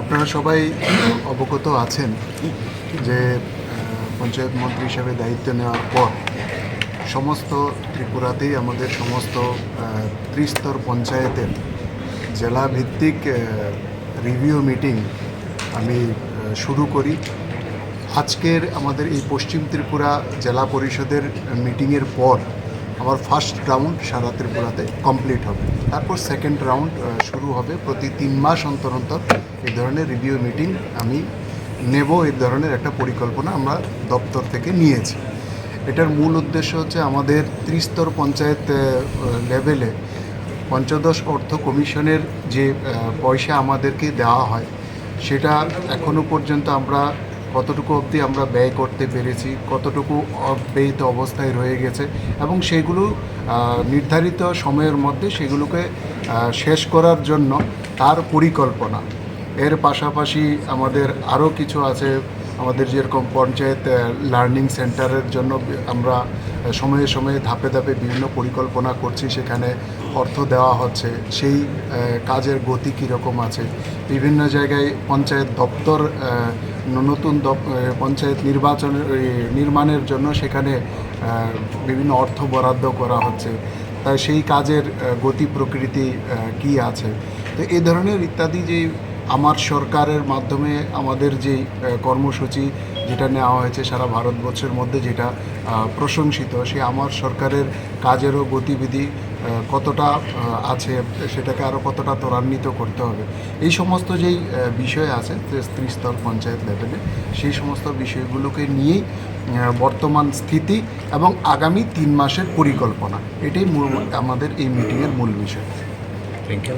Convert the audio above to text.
আপনারা সবাই অবগত আছেন যে পঞ্চায়েত মন্ত্রী হিসাবে দায়িত্ব নেওয়ার পর সমস্ত ত্রিপুরাতেই আমাদের সমস্ত ত্রিস্তর পঞ্চায়েতের জেলা ভিত্তিক রিভিউ মিটিং আমি শুরু করি। আজকের আমাদের এই পশ্চিম ত্রিপুরা জেলা পরিষদের মিটিংয়ের পর আমার ফার্স্ট রাউন্ড সারা ত্রিপুরাতে কমপ্লিট হবে। তারপর সেকেন্ড রাউন্ড শুরু হবে প্রতি তিন মাস অন্তর অন্তর এই ধরনের রিভিউ মিটিং আমি নেব, এই ধরনের একটা পরিকল্পনা আমরা দপ্তর থেকে নিয়েছি। এটার মূল উদ্দেশ্য হচ্ছে আমাদের ত্রিস্তর পঞ্চায়েত লেভেলে পঞ্চদশ অর্থ কমিশনের যে পয়সা আমাদেরকে দেওয়া হয়, সেটা এখনও পর্যন্ত আমরা কতটুকু অবধি আমরা ব্যয় করতে পেরেছি, কতটুকু অব্যয়িত অবস্থায় রয়ে গেছে এবং সেগুলো নির্ধারিত সময়ের মধ্যে সেগুলোকে শেষ করার জন্য তার পরিকল্পনা। এর পাশাপাশি আমাদের আরও কিছু আছে আমাদের যেরকম পঞ্চায়েত লার্নিং সেন্টারের জন্য আমরা সময়ে সময়ে ধাপে ধাপে বিভিন্ন পরিকল্পনা করছি, সেখানে অর্থ দেওয়া হচ্ছে, সেই কাজের গতি কীরকম আছে। বিভিন্ন জায়গায় পঞ্চায়েত দপ্তর নতুন পঞ্চায়েত নির্বাচনের নির্মাণের জন্য সেখানে বিভিন্ন অর্থ বরাদ্দ করা হচ্ছে। তাই সেই কাজের গতি প্রকৃতি কী আছে? তো এই ধরনের ইত্যাদি যে আমার সরকারের মাধ্যমে আমাদের যে কর্মসূচি যেটা নেওয়া হয়েছে সারা ভারতবর্ষের মধ্যে যেটা প্রশংসিত সে আমার সরকারের কাজেরও গতিবিধি কতটা আছে সেটাকে আরও কতটা ত্বরান্বিত করতে হবে। এই সমস্ত যেই বিষয় আছে যে ত্রিস্তর পঞ্চায়েত লেভেলে সেই সমস্ত বিষয়গুলোকে নিয়েই বর্তমান স্থিতি এবং আগামী তিন মাসের পরিকল্পনা এটাই মূল আমাদের এই মিটিংয়ের মূল বিষয়। Thank you